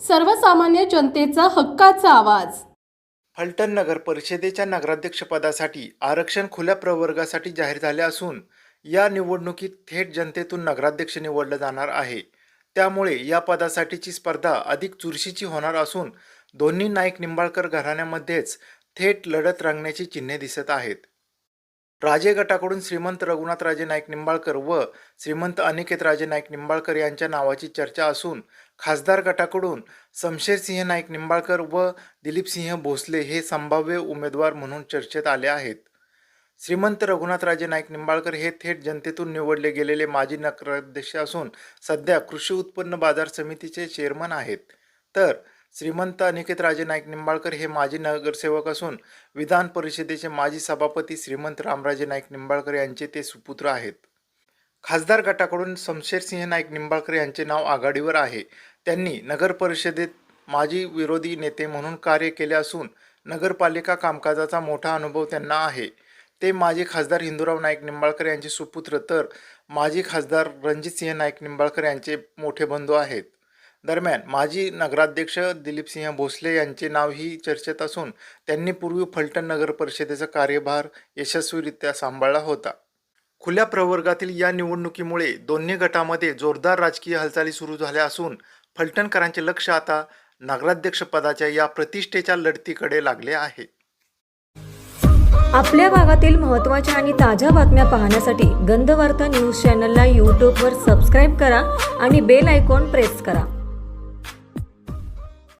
सर्वसामान्य जनतेचा हक्काचा आवाज. फलटण नगर परिषदेच्या नगराध्यक्षपदासाठी आरक्षण खुल्या प्रवर्गासाठी जाहीर झाले असून या निवडणुकीत थेट जनतेतून नगराध्यक्ष निवडलं जाणार आहे. त्यामुळे या पदासाठीची स्पर्धा अधिक चुरशीची होणार असून दोन्ही नाईक निंबाळकर घराण्यामध्येच थेट लढत रंगण्याची चिन्हे दिसत आहेत. राजे गटाकडून श्रीमंत रघुनाथ राजे नाईक निंबाळकर व श्रीमंत अनिकेत राजे नाईक निंबाळकर यांच्या नावाची चर्चा असून खासदार गटाकडून शमशेरसिंह नाईक निंबाळकर व दिलीपसिंह भोसले हे संभाव्य उमेदवार म्हणून चर्चेत आले आहेत. श्रीमंत रघुनाथराजे नाईक निंबाळकर हे थेट जनतेतून निवडले गेलेले माजी नगराध्यक्ष असून सध्या कृषी उत्पन्न बाजार समितीचे चेअरमन आहेत. तर श्रीमंत अनिकेत राजे नाईक निंबाळकर हे माजी नगरसेवक असून विधान परिषदेचे माजी सभापती श्रीमंत रामराजे नाईक निंबाळकर यांचे ते सुपुत्र आहेत. खासदार गटाकडून शमशेरसिंह नाईक निंबाळकर यांचे नाव आघाडीवर आहे. त्यांनी नगर परिषदेत माजी विरोधी नेते म्हणून कार्य केले असून नगरपालिका कामकाजाचा मोठा अनुभव त्यांना आहे. ते माजी खासदार हिंदूराव नाईक निंबाळकर यांचे सुपुत्र तर माजी खासदार रणजितसिंह नाईक निंबाळकर यांचे मोठे बंधू आहेत. दरम्यान माजी नगराध्यक्ष दिलीपसिंह भोसले यांचे नावही चर्चेत असून त्यांनी पूर्वी फलटण नगर परिषदेचा कार्यभार यशस्वीरित्या सांभाळला होता. खुल्या प्रवर्गातील या निवडणुकीमुळे दोन्ही गटामध्ये जोरदार राजकीय हालचाली सुरू झाल्या असून फलटणकरांचे लक्ष आता नगराध्यक्षपदाच्या या प्रतिष्ठेच्या लढतीकडे लागले आहे. आपल्या भागातील महत्त्वाच्या आणि ताज्या बातम्या पाहण्यासाठी गंधवार्ता न्यूज चॅनलला यूट्यूबवर सबस्क्राईब करा आणि बेल आयकॉन प्रेस करा.